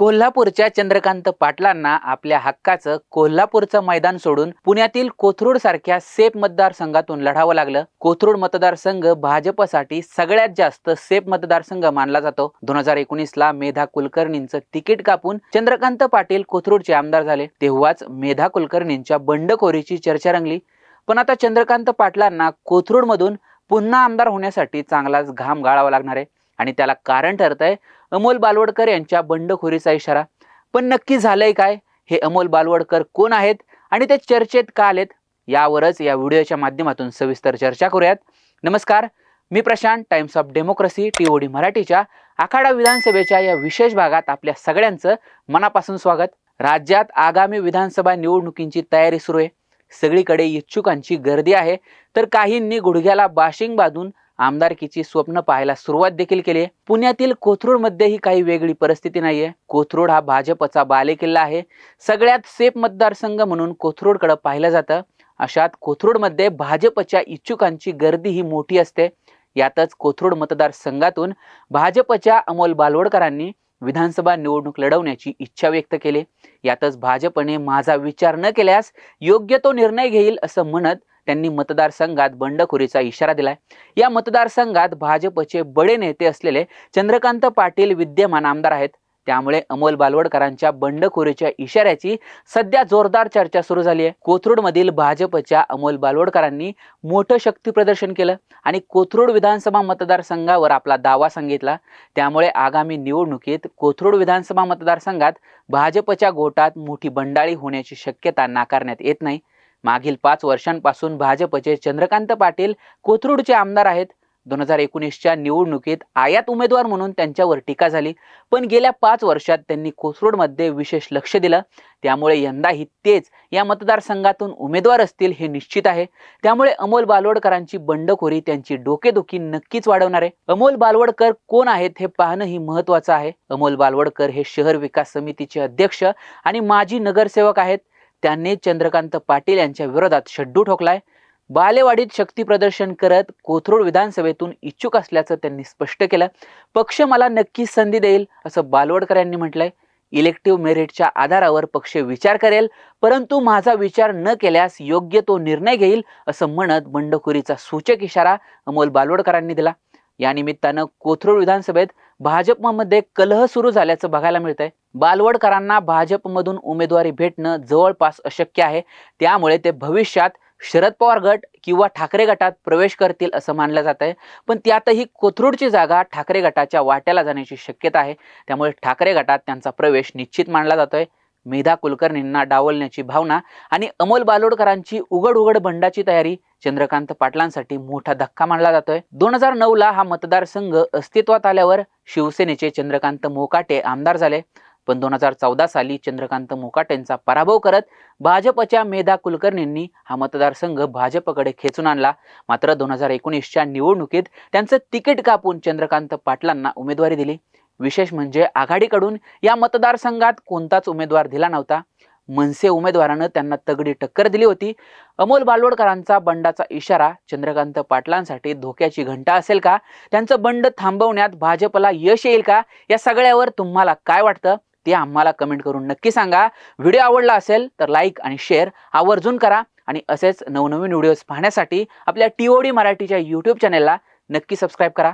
कोल्हापूरच्या चंद्रकांत पाटलांना आपल्या हक्काचं कोल्हापूरचं मैदान सोडून पुण्यातील कोथरूड सारख्या सेफ मतदारसंघातून लढावं लागलं. कोथरूड मतदारसंघ भाजपसाठी सगळ्यात जास्त सेफ मतदारसंघ मानला जातो. दोन हजार एकोणीस ला मेधा कुलकर्णींचं तिकीट कापून चंद्रकांत पाटील कोथरूडचे आमदार झाले. तेव्हाच मेधा कुलकर्णींच्या बंडखोरीची चर्चा रंगली. पण आता चंद्रकांत पाटलांना कोथरूडमधून पुन्हा आमदार होण्यासाठी चांगलाच घाम गाळावा लागणार आहे. आणि त्याला कारण ठरत आहे अमोल बालवडकर यांच्या बंडखोरीचा इशारा. पण नक्की झालंय काय? हे अमोल बालवडकर कोण आहेत? आणि ते चर्चेत का आलेत? यावरच या व्हिडिओच्या माध्यमातून सविस्तर चर्चा करूयात. नमस्कार मी Prashant Times of Democracy T मराठीच्या आखाडा विधानसभेच्या या विशेष भागात आपल्या सगळ्यांचं मनापासून स्वागत. राज्यात आगामी विधानसभा निवडणुकींची तयारी सुरू आहे. सगळीकडे इच्छुकांची गर्दी आहे. तर काहींनी गुडघ्याला बाशिंग बांधून आमदारकीची स्वप्न पाहायला सुरुवात देखील केली आहे. पुण्यातील कोथरूडमध्येही काही वेगळी परिस्थिती नाहीये. कोथरूड हा भाजपचा बालेकिल्ला आहे. सगळ्यात सेफ मतदारसंघ म्हणून कोथरूडकडे पाहिलं जातं. अशात कोथरूडमध्ये भाजपच्या इच्छुकांची गर्दी ही मोठी असते. यातच कोथरूड मतदारसंघातून भाजपच्या अमोल बालवडकरांनी विधानसभा निवडणूक लढवण्याची इच्छा व्यक्त केली. यातच भाजपने माझा विचार न केल्यास योग्य तो निर्णय घेईल असं म्हणत त्यांनी मतदारसंघात बंडखोरीचा इशारा दिलाय. या मतदारसंघात भाजपचे बडे नेते असलेले चंद्रकांत पाटील विद्यमान आमदार आहेत. त्यामुळे अमोल बालवडकरांच्या बंडखोरीच्या इशाऱ्याची सध्या जोरदार चर्चा सुरू झाली आहे. कोथरूडमधील भाजपच्या अमोल बालवडकरांनी मोठं शक्ती प्रदर्शन केलं आणि कोथरूड विधानसभा मतदारसंघावर आपला दावा सांगितला. त्यामुळे आगामी निवडणुकीत कोथरूड विधानसभा मतदारसंघात भाजपच्या गोटात मोठी बंडाळी होण्याची शक्यता नाकारण्यात येत नाही. मागील पाच वर्षांपासून भाजपचे चंद्रकांत पाटील कोथरूडचे आमदार आहेत. दोन हजार एकोणीसच्या निवडणुकीत आयात उमेदवार म्हणून त्यांच्यावर टीका झाली. पण गेल्या पाच वर्षात त्यांनी कोथरूडमध्ये विशेष लक्ष दिलं. त्यामुळे यंदाही तेच या मतदारसंघातून उमेदवार असतील हे निश्चित आहे. त्यामुळे अमोल बालवडकरांची बंडखोरी त्यांची डोकेदुखी नक्कीच वाढवणार आहे. अमोल बालवडकर कोण आहेत हे पाहणं ही महत्वाचं आहे. अमोल बालवडकर हे शहर विकास समितीचे अध्यक्ष आणि माजी नगरसेवक आहेत. त्यांनी चंद्रकांत पाटील यांच्या विरोधात शड्डू ठोकलाय. बालेवाडीत शक्ती प्रदर्शन करत कोथरूड विधानसभेतून इच्छुक असल्याचं त्यांनी स्पष्ट केलं. पक्ष मला नक्की संधी देईल असं बालवडकर यांनी म्हटलंय. इलेक्टिव्ह मेरिटच्या आधारावर पक्ष विचार करेल परंतु माझा विचार न केल्यास योग्य तो निर्णय घेईल असं म्हणत बंडखोरीचा सूचक इशारा अमोल बालवडकरांनी दिला. या निमित्तानं कोथरूड विधानसभेत भाजपमध्ये कलह सुरू झाल्याचं बघायला मिळतंय. बालवडकरांना भाजपमधून उमेदवारी भेटणं जवळपास अशक्य आहे. त्यामुळे ते भविष्यात शरद पवार गट किंवा ठाकरे गटात प्रवेश करतील असं मानलं जात आहे. पण त्यातही कोथरूडची जागा ठाकरे गटाच्या वाट्याला जाण्याची शक्यता आहे. त्यामुळे ठाकरे गटात त्यांचा प्रवेश निश्चित मानला जातोय. मेधा कुलकर्णींना डावलण्याची भावना आणि अमोल बालोडकरांची उघड उघड बंडाची तयारी चंद्रकांत पाटलांसाठी मोठा धक्का मानला जातोय. दोन हजार नऊ ला हा मतदारसंघ अस्तित्वात आल्यावर शिवसेनेचे चंद्रकांत मोकाटे आमदार झाले. पण दोन हजार चौदा साली चंद्रकांत मोकाटेंचा पराभव करत भाजपच्या मेधा कुलकर्णींनी हा मतदारसंघ भाजपकडे खेचून आणला. मात्र दोन हजार एकोणीसच्या निवडणुकीत त्यांचं तिकीट कापून चंद्रकांत पाटलांना उमेदवारी दिली. विशेष म्हणजे आघाडीकडून या मतदारसंघात कोणताच उमेदवार दिला नव्हता. मनसे उमेदवारानं त्यांना तगडी टक्कर दिली होती. अमोल बालवडकरांचा बंडाचा इशारा चंद्रकांत पाटलांसाठी धोक्याची घंटा असेल का? त्यांचं बंड थांबवण्यात भाजपला यश येईल का? या सगळ्यावर तुम्हाला काय वाटतं? ते आम्हाला कमेंट करून नक्की सांगा. व्हिडिओ आवडला असेल तर लाईक आणि शेअर आवर्जून करा. आणि असेच नवनवीन व्हिडिओज पाहण्यासाठी आपल्या टी ओ डी मराठीच्या यूट्यूब चॅनेलला नक्की सबस्क्राईब करा.